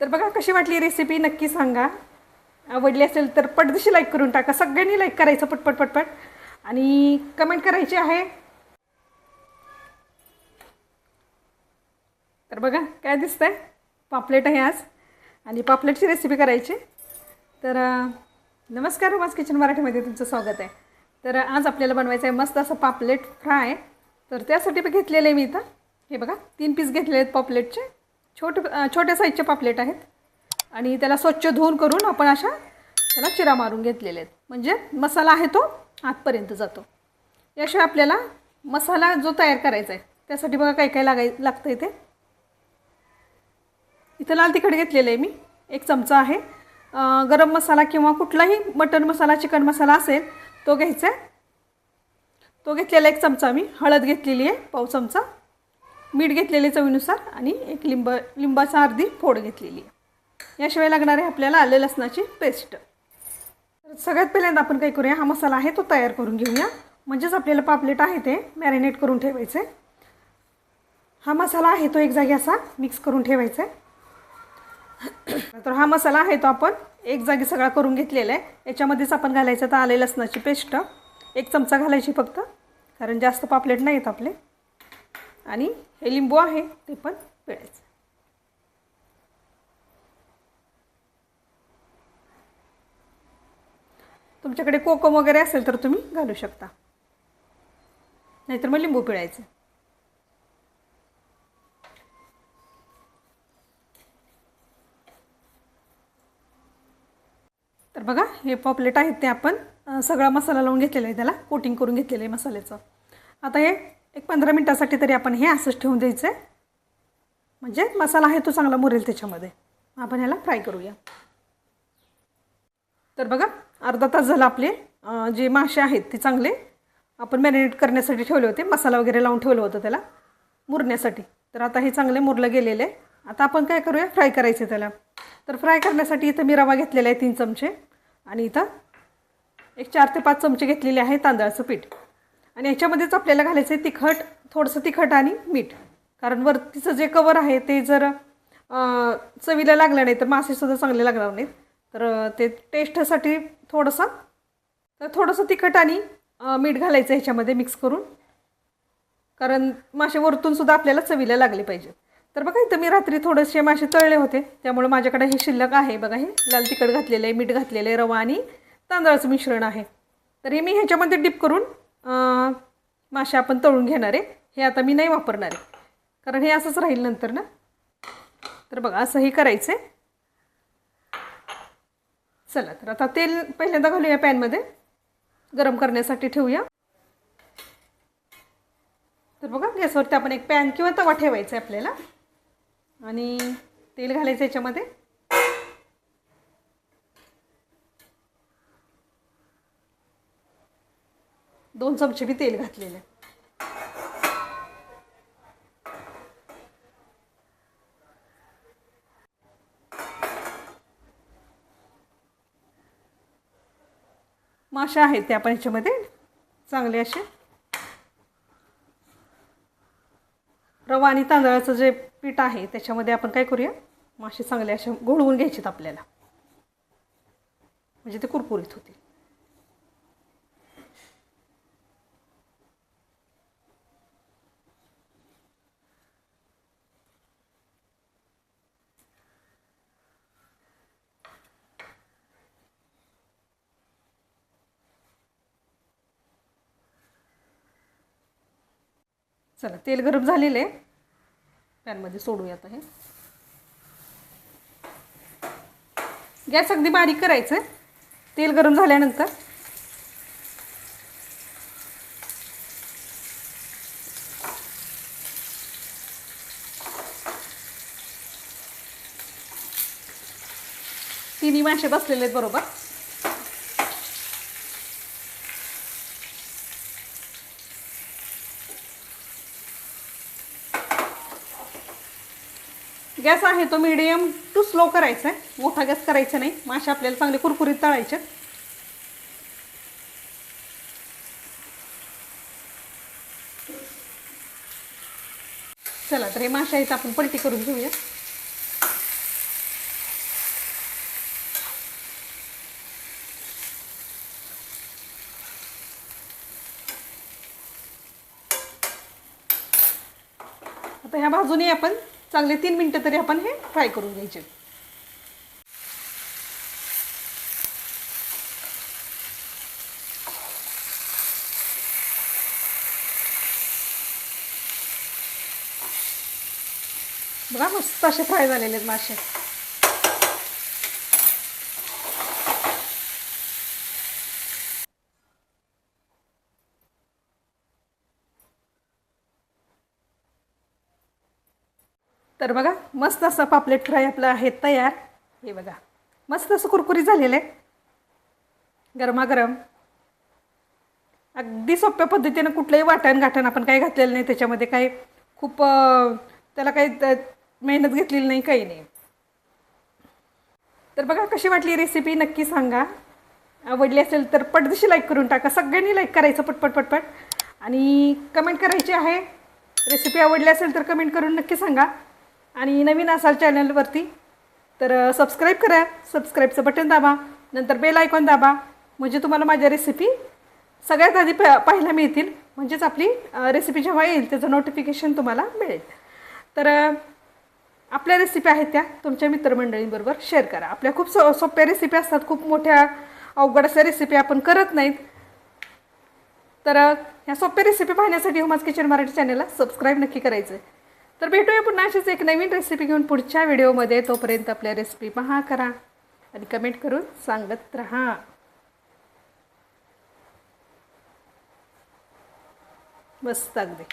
तर बघा कशी वाटली रेसिपी नक्की सांगा. आवडली असेल तर पटदिशी लाईक करून टाका. सगळ्यांनी लाईक करायचं पटपट पटपट. आणि कमेंट करायची आहे. तर बघा काय दिसतंय? पापलेट आहे आज. आणि पापलेटची रेसिपी करायची. तर नमस्कार रोमाज किचन मराठीमध्ये तुमचं स्वागत आहे. तर आज आपल्याला बनवायचं आहे मस्त असं पापलेट फ्राय तर त्यासाठी पण घेतलेलं आहे मी इथं. हे बघा तीन पीस घेतले आहेत पॉपलेटचे छोटे छोट्या साईजच्या पापलेट आहेत. आणि त्याला स्वच्छ धुवून करून आपण अशा त्याला चिरा मारून घेतलेले आहेत. म्हणजे मसाला आहे तो आतपर्यंत जातो. याशिवाय आपल्याला मसाला जो तयार करायचा आहे त्यासाठी बघा काय काय लागाय लागतं इथे इथं लाल तिखट घेतलेलं आहे मी. एक चमचा आहे. गरम मसाला किंवा कुठलाही मटन मसाला चिकन मसाला असेल तो घ्यायचा आहे. तो घेतलेला एक चमचा मी. हळद घेतलेली आहे पाव चमचा. मीठ घेतलेले चवीनुसार आणि एक लिंब लिंबाचा अर्धी फोड घेतलेली याशिवाय लागणार आहे आपल्याला आले लसणाची पेस्ट. तर सगळ्यात पहिल्यांदा आपण काय करूया हा मसाला आहे तो तयार करून घेऊया. म्हणजेच आपल्याला पापलेट आहे ते मॅरिनेट करून ठेवायचं आहे हा मसाला आहे तो एक जागी असा मिक्स करून ठेवायचा आहे तर हा मसाला आहे तो आपण एक जागी सगळा करून घेतलेला आहे. याच्यामध्येच आपण घालायचं तर आले लसणाची पेस्ट. एक चमचा घालायची फक्त कारण जास्त पापलेट नाही आहेत आपले. आणि हे लिंबू आहे ते पण पिळायचं तुमच्याकडे कोकम वगैरे असेल तर तुम्ही घालू शकता. नाहीतर मग लिंबू पिळायचं. तर बघा हे पॉपलेट आहेत ते आपण सगळा मसाला लावून घेतलेला आहे त्याला. कोटिंग करून घेतलेलं आहे मसाल्याचं. आता हे एक पंधरा मिनटासाठी तरी आपण हे असंच ठेवून द्यायचं आहे म्हणजे मसाला आहे तो चांगला मुरेल त्याच्यामध्ये. आपण ह्याला फ्राय करूया. तर बघा अर्धा तास झाला आपले जे मासे आहेत ते चांगले. आपण मॅरिनेट करण्यासाठी ठेवले होते मसाला वगैरे लावून ठेवलं होतं त्याला मुरण्यासाठी. तर आता हे चांगले मुरलं गेलेले. आता आपण काय करूया फ्राय करायचे त्याला. तर फ्राय करण्यासाठी इथं मी रवा घेतलेला आहे तीन चमचे. आणि इथं एक चार ते पाच चमचे घेतलेले आहे तांदळाचं पीठ. आणि याच्यामध्येच आपल्याला घालायचं आहे तिखट थोडंसं तिखट आणि मीठ. कारण वरतीचं जे कवर आहे ते जर चवीला लागलं नाही तर मासेसुद्धा चांगले लागणार नाहीत. तर ते टेस्टसाठी थोडंसं तर थोडंसं तिखट आणि मीठ घालायचं ह्याच्यामध्ये मिक्स करून. कारण मासे वरतूनसुद्धा आपल्याला चवीला लागले पाहिजे तर बघा इथं मी रात्री थोडेसे मासे तळले होते. त्यामुळे माझ्याकडे हे शिल्लक आहे. बघा हे लाल तिखट घातलेलं आहे मीठ घातलेलं आहे रवा आणि तांदळाचं मिश्रण आहे. तर हे मी ह्याच्यामध्ये डिप करून मासे आपण तळून घेणार आहे. हे आता मी नाही वापरणार आहे. कारण हे असंच राहील नंतर ना? तर बघा असंही करायचं आहे चला तर आता तेल पहिल्यांदा घालूया पॅनमध्ये. गरम करण्यासाठी ठेवूया. तर बघा गॅसवरती आपण एक पॅन किंवा तवा ठेवायचा आहे आपल्याला. आणि तेल घालायचं याच्यामध्ये. दोन चमचे मी तेल घातलेले आहे. मासे आहेत त्या आपण ह्याच्यामध्ये चांगले असे. रवा आणि तांदळाचं जे पीठ आहे त्याच्यामध्ये आपण काय करूया? मासे चांगले असे घोळवून घ्यायचेत आपल्याला. म्हणजे ते कुरकुरीत होतील. चला तेल गरम झालेलं आहे. पॅनमध्ये सोडूयात हे. गॅस अगदी बारीक करायचं आहे. तेल गरम झाल्यानंतर. तिन्ही मासे बसलेले आहेत बरोबर. गॅस आहे तो मिडियम टू स्लो करायचा आहे मोठा गॅस करायचा नाही. मासे आपल्याला चांगले कुरकुरीत तळायचे. चला तर हे मासे आहेत आपण पलटी करून घेऊया. आता ह्या बाजूने आपण चांगले तीन मिनटं तरी आपण हे फ्राय करून घ्यायचे. बघा मस्त असे फ्राय झालेले आहेत मासे. तर बघा मस्त असं पापलेट फ्राय आपलं आहे तयार. हे बघा मस्त असं कुरकुरीत झालेलं आहे. गरमागरम. अगदी सोप्या पद्धतीनं कुठलंही वाटण गाठण आपण काही घातलेलं नाही त्याच्यामध्ये काही खूप त्याला काही मेहनत घेतलेली नाही काही नाही. तर बघा कशी वाटली रेसिपी नक्की सांगा. आवडली असेल तर पटदशी लाईक करून टाका. सगळ्यांनी लाईक करायचं पटपट पटपट. आणि कमेंट करायची आहे. रेसिपी आवडली असेल तर कमेंट करून नक्की सांगा. आणि नवीन असाल चॅनलवरती तर सबस्क्राईब करा. सबस्क्राईबचं बटन दाबा. नंतर बेल आयकॉन दाबा. म्हणजे तुम्हाला माझ्या रेसिपी सगळ्यात आधी प पाहायला मिळतील. म्हणजेच आपली रेसिपी जेव्हा येईल त्याचं नोटिफिकेशन तुम्हाला मिळेल. तर आपल्या रेसिपी आहेत त्या. तुमच्या मित्रमंडळींबरोबर शेअर करा. आपल्या खूप सो सोप्या रेसिपी असतात. खूप मोठ्या अवघड अशा रेसिपी आपण करत नाहीत. तर ह्या सोप्या रेसिपी पाहण्यासाठी हुमाज किचन मराठी चॅनलला सबस्क्राईब नक्की करायचं आहे तर भेटूया पुन्हा अशीच एक नवीन रेसिपी घेऊन पुढच्या व्हिडिओमध्ये तोपर्यंत आपल्या रेसिपी पहा करा. आणि कमेंट करून सांगत राहा. मस्त अगदी.